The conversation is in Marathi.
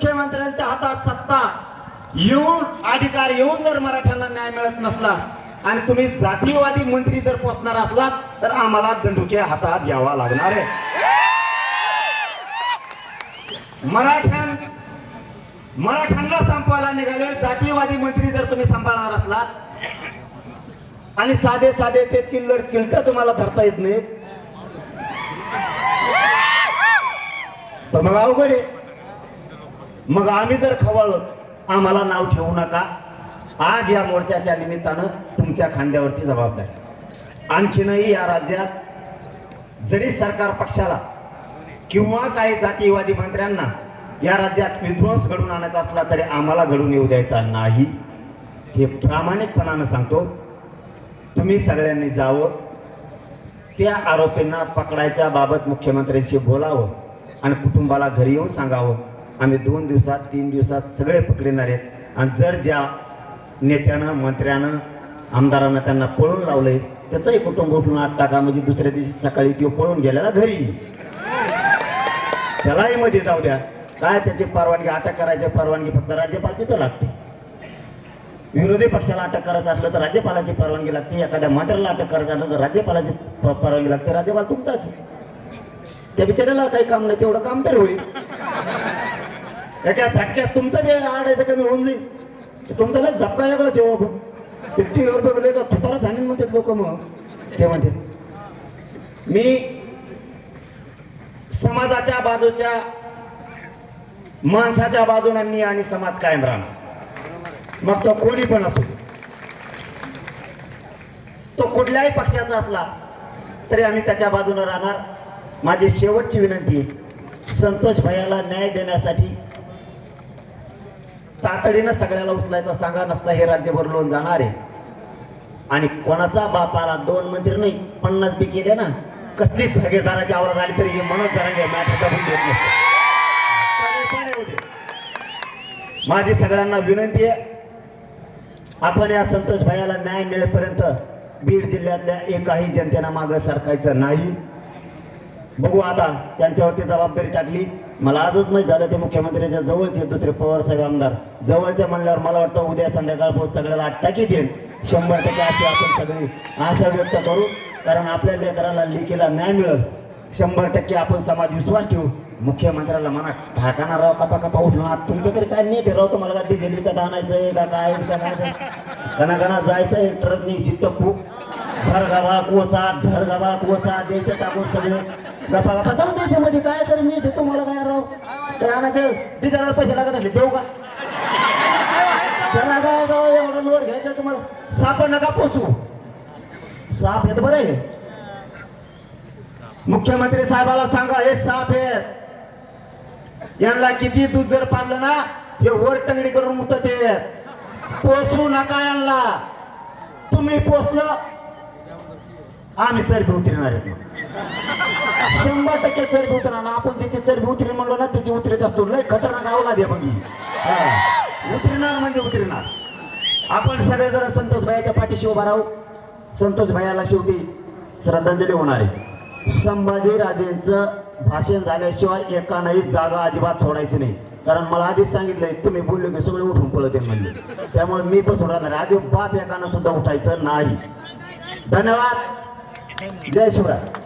मुख्यमंत्र्यांच्या हातात सत्ता. येऊन अधिकार येऊन जर मराठ्यांना न्याय मिळत नसला आणि तुम्ही जातीयवादी मंत्री जर पोचणार असलात तर आम्हाला दंडुके हातात घ्यावा लागणार आहे. मराठ्यां मराठ्यांना संपवायला निघाले जातीयवादी मंत्री जर तुम्ही सांभाळणार असलात आणि साधे साधे ते चिल्लर चिलट तुम्हाला धरता येत नाही तर मग अवघड आहे. मग आम्ही जर खवळलो आम्हाला नाव ठेवू नका. आज या मोर्चाच्या निमित्तानं तुमच्या खांद्यावरती जबाबदारी. आणखीनही या राज्यात जरी सरकार पक्षाला किंवा काही जातीयवादी मंत्र्यांना या राज्यात विध्वंस घडून आणायचा असला तरी आम्हाला घडून येऊ द्यायचा नाही. हे प्रामाणिकपणानं सांगतो. तुम्ही सगळ्यांनी जावं. त्या आरोपींना पकडायच्या बाबत मुख्यमंत्र्यांशी बोलावं आणि कुटुंबाला घरी येऊन सांगावं. आम्ही दोन दिवसात तीन दिवसात सगळे पकडणार आहेत. आणि जर ज्या नेत्यानं मंत्र्यानं आमदारानं त्यांना पळून लावलंय त्याचंही कुटुंब उठून आठ टाका. म्हणजे दुसऱ्या दिवशी सकाळी तो पळून गेलेला घरी. येईल. त्यालाही मध्ये जाऊ द्या. काय त्याची परवानगी अटक करायची परवानगी फक्त राज्यपालची तर लागते. विरोधी पक्षाला अटक करायचं असलं तर राज्यपालाची परवानगी लागते. एखाद्या मंत्र्याला अटक करायचं असलं तर राज्यपालाची परवानगी लागते. राज्यपाल तुमचाच आहे. त्या बिचाऱ्याला काही काम नाही तेवढं काम तर होईल. एका झटक्यात तुमचं जे आडायचं कमी होऊन जाईल. तुमचा लय झपका वेगळाच आहे हो फिफ्टी वर बघले का? थुतारा झाली म्हणतात लोक मग. ते म्हणतात मी समाजाच्या बाजूच्या माणसाच्या बाजूने मी आणि समाज कायम राहणार. मग तो कोणी पण असो तो कुठल्याही पक्षाचा असला तरी आम्ही त्याच्या बाजूने राहणार. माझी शेवटची विनंती आहे, संतोष भैयाला न्याय देण्यासाठी तातडीनं सगळ्याला उचलायचा सांगा नसता हे राज्यभर लोन जाणार आहे. आणि कोणाचा बापाला दोन मंदिर नाही पन्नास बी केले ना कसलीच सगळेदाराची आवड आली तरी हे म्हणत जरा मॅटर देत माझी सगळ्यांना विनंती आहे आपण या संतोष भाईला न्याय मिळेपर्यंत बीड जिल्ह्यातल्या एकाही जनतेनं मागं सरकायचं नाही. बघू आता त्यांच्यावरती जबाबदारी टाकली. मला आजच माहीत झालं ते मुख्यमंत्र्यांच्या जवळचे दुसरे पवार साहेब आमदार. जवळचे म्हणल्यावर मला वाटतं उद्या संध्याकाळपासून सगळ्याला अटॅकी देईल शंभर टक्के अशी आपण सगळी आशा व्यक्त करू. कारण आपल्या लेकराला लेकीला न्याय मिळत शंभर टक्के आपण समाज विश्वास ठेवू. मुख्यमंत्र्याला म्हणा ठाकाना राव कपा कपा उठला. तुमचं तरी काय नीट राव? तुम्हाला का डिझेल विकत आणायचंय का काय? विकत आणायचं जायचंय. ट्रकनी चित्तपू घर गावा कोचा घर गावा कोचा द्यायचे टाकून सगळे. गप्पा गप्पा. जाऊ द्यायचे मध्ये काय तर मी देतो मला काय राव? ते डिझायनर पैसे लागत असले देऊ का? त्याला काय राव एवढं लोड घ्यायचं तुम्हाला. साप नका पोचू साप येत बरं आहे. मुख्यमंत्री साहेबाला सांगा हे साप हे यांना किती दूध जर पाडलं ना हे वर टंगडी करून मुतत ते पोचू नका यांना. तुम्ही पोचलं आम्ही चरबी उतरणार आहेत शंभर टक्के चरबी उतरणार ना आपण त्याची चरबी उतरी म्हणलो ना त्याची उतरत असतो. लय खतरनाक आवला दे मग हा. उतरणार म्हणजे उतरणार. आपण सगळे सगळेजण संतोष भाईच्या पाठीशी उभा राहू. संतोष भाईला शेवटी श्रद्धांजली होणार आहे. संभाजी राजेंचं भाषण झाल्याशिवाय एकानाही जागा अजिबात सोडायची नाही. कारण मला आधीच सांगितलंय तुम्ही बोलले की सगळे उठून पळते म्हणले. त्यामुळे मी पण सोडणार आहे. अजिबात एकानं सुद्धा उठायचं नाही. धन्यवाद. जय शिवराय.